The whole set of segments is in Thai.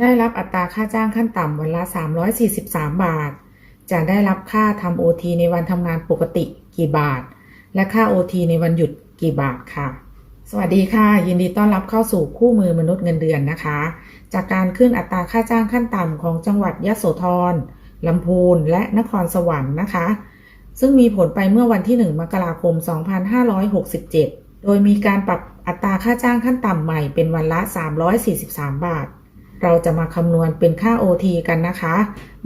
ได้รับอัตราค่าจ้างขั้นต่ำวันละ 343 บาท จะได้รับค่าทำโอทีในวันทำงานปกติกี่บาท และค่าโอทีในวันหยุดกี่บาทค่ะ สวัสดีค่ะ ยินดีต้อนรับเข้าสู่คู่มือมนุษย์เงินเดือนนะคะ จากการขึ้นอัตราค่าจ้างขั้นต่ำของจังหวัดยะโสธรลำพูนและนครสวรรค์นะคะ ซึ่งมีผลไปเมื่อวันที่ 1 มกราคม 2567 โดยมีการปรับอัตราค่าจ้างขั้นต่ำใหม่เป็นวันละ 343 บาท เราจะมาคำนวณเป็นค่า OT กันนะคะ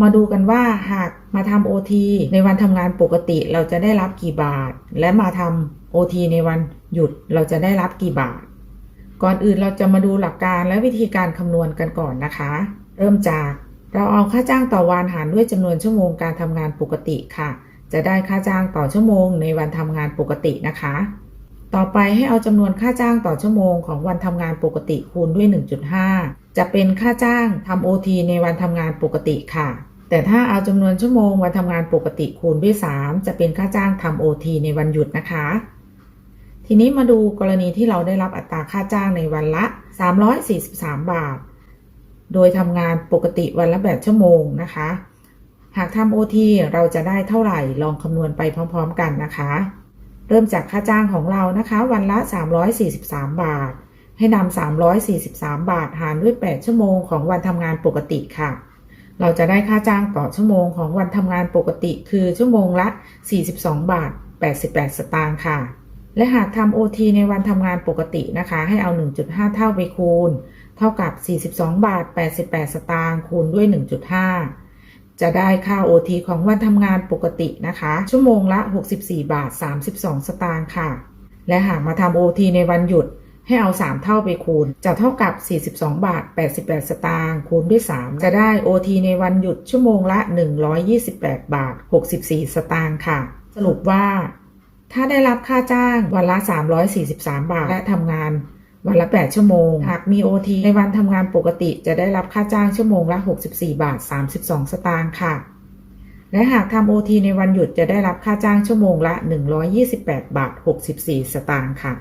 มาดูกันว่าหากมาทำ OT ในวันทำงานปกติเราจะได้รับกี่บาท และมาทำ OT ในวันหยุดเราจะได้รับกี่บาท ก่อนอื่นเราจะมาดูหลักการและวิธีการคำนวณกันก่อนนะคะ เริ่มจากเราเอาค่าจ้างต่อวันหารด้วยจำนวนชั่วโมงการทำงานปกติค่ะ จะได้ค่าจ้างต่อชั่วโมงในวันทำงานปกตินะคะ ต่อไปให้เอาจำนวนค่าจ้างต่อชั่วโมงของวันทำงานปกติคูณด้วย 1.5 จะเป็นค่าจ้างทำ OT ในวันทำงานปกติค่ะ แต่ถ้าเอาจำนวนชั่วโมงวันทำงานปกติคูณด้วย 3 จะเป็นค่าจ้างทำ OT ในวันหยุดนะคะ ทีนี้มาดูกรณีที่เราได้รับอัตราค่าจ้างในวันละ 343 บาท โดยทำงานปกติวันละแบบชั่วโมงนะคะ หากทำ OT เราจะได้เท่าไหร่ลองคำนวณไปพร้อม ๆ กันนะคะ เริ่มจากค่าจ้างของเรานะคะ วันละ 343 บาท ให้นำ343 บาทหารด้วย 8 ชั่วโมงของวันทำงานปกติค่ะ เราจะได้ค่าจ้างต่อชั่วโมงของวันทำงานปกติคือชั่วโมงละ 42 บาท 88 สตางค์ค่ะ และหากทำ OT ในวันทำงานปกตินะคะ ให้เอา 1.5 เท่าไปคูณ เท่ากับ 42 บาท 88 สตางค์คูณด้วย 1.5 จะได้ค่า OT ของวันทำงานปกตินะคะ ชั่วโมงละ 64 บาท 32 สตางค์ค่ะ และหากมาทำ OT ในวันหยุดให้เอา 3 เท่าไปคูณ จะเท่ากับ 42 บาท 88 สตางค์คูณด้วย 3 จะได้ OT ในวันหยุดชั่วโมงละ 128 บาท 64 สตางค์ค่ะ สรุปว่า ถ้าได้รับค่าจ้างวันละ 343 บาทและทำงาน วันละ 8 ชั่วโมง หากมี OT ในวันทำงานปกติจะได้รับค่าจ้างชั่วโมงละ 64 บาท 32 สตางค์ค่ะ และหากทำ OT ในวันหยุดจะได้รับค่าจ้างชั่วโมงละ 128 บาท 64 สตางค์ค่ะ